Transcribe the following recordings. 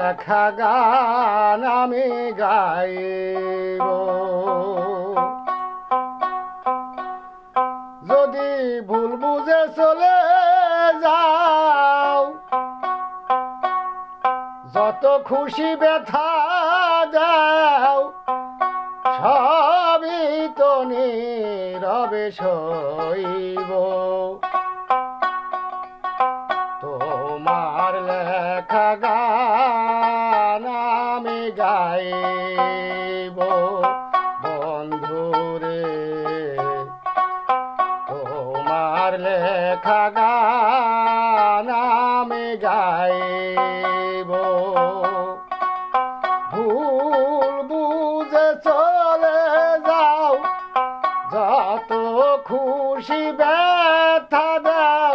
লেখা গান আমি গাইব। যদি ভুল বুঝে চলে যাও, যত খুশি ব্যথা দাও, সবই তো নীরবে সইব তোমার লেখা গান আমি গাইব। ভুল বুঝে চলে যাও যত খুশি ব্যথা দাও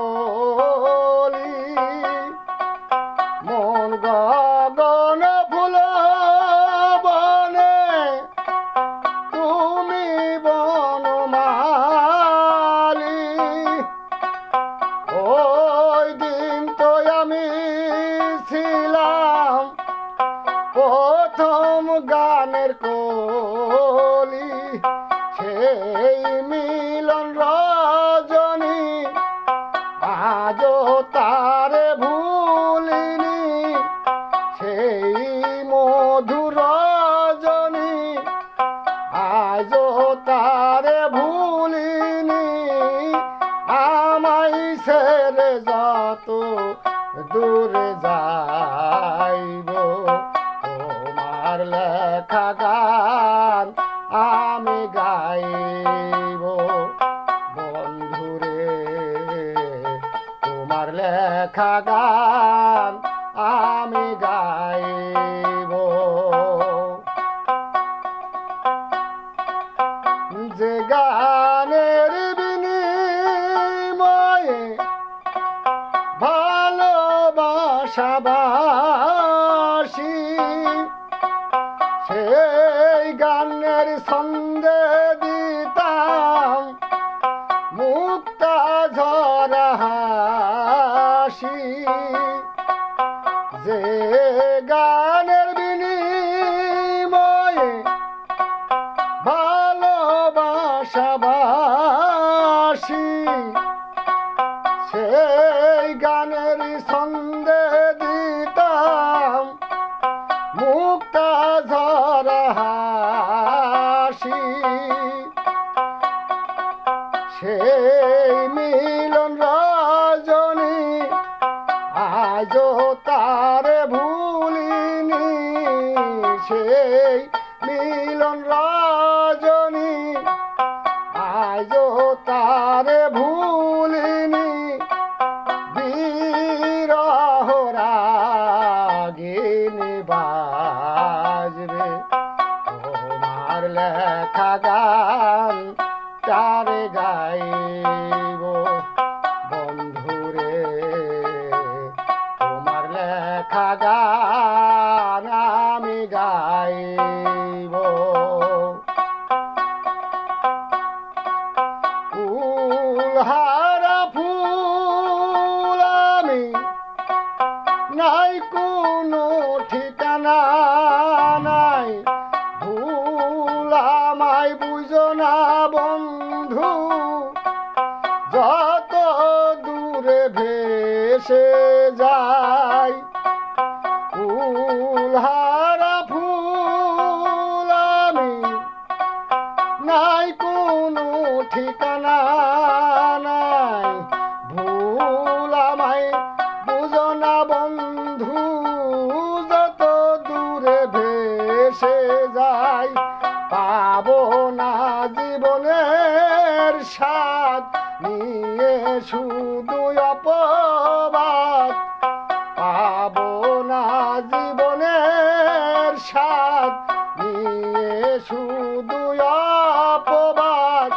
গানের ছেড়ে যত দূরে যাইব, তোমার লেখা গান আমি গাইব। বন্ধুরে, তোমার লেখা গান আমি গাইব। যে গানের গানের ছন্দে মুক্তা ঝরা হাসি। মিলন রজনী আজও তারে ভুলিনি। সেই মিলন রজনী আজও তারে ভুলিনি। বিরহ রাগিনী বাজবে লেখা গান তারে গাইব। বন্ধুরে, তোমার লেখা আমি গাইব। ফুলহারা ফুল আমি, নাই কোনো ঠিকানা ভেসে যায়। ফুলহারা ফুল আমি নাই, কোনো ঠিকানা নাই। ভুল আমায় বুঝো না বন্ধু, যত দূরে ভেসে যায় পাবো না জীবনের স্বাদ। নিয়ে শুধু অপবাদ পাবো না জীবনের স্বাদ। নিয়ে শুধু অপবাদ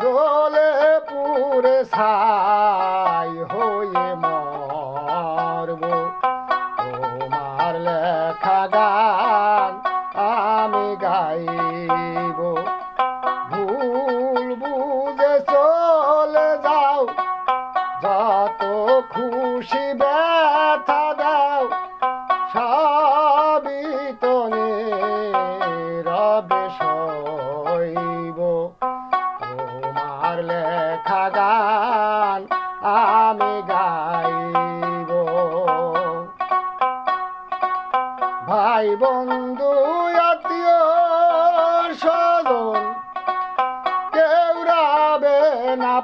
জলে পুরে ছাই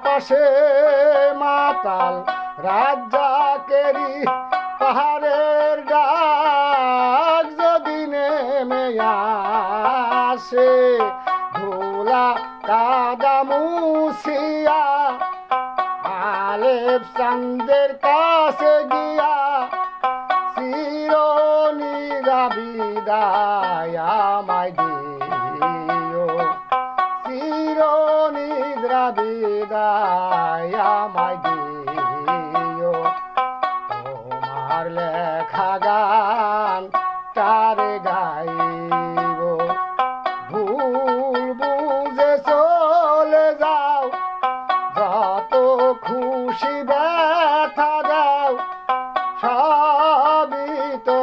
পাশে মাতাল রাজ্জাকেরি পাহাড়ের ডাক যদি নেমে আসে, ধুলা কাদা মুছিয়া আলেপ চান্দের কাছে গিয়া চিরনিরা বিদায় আমায় দিও বিদায় তারে ভুল বুঝে চলে যাও। যত খুশি ব্যথা দাও সবই তো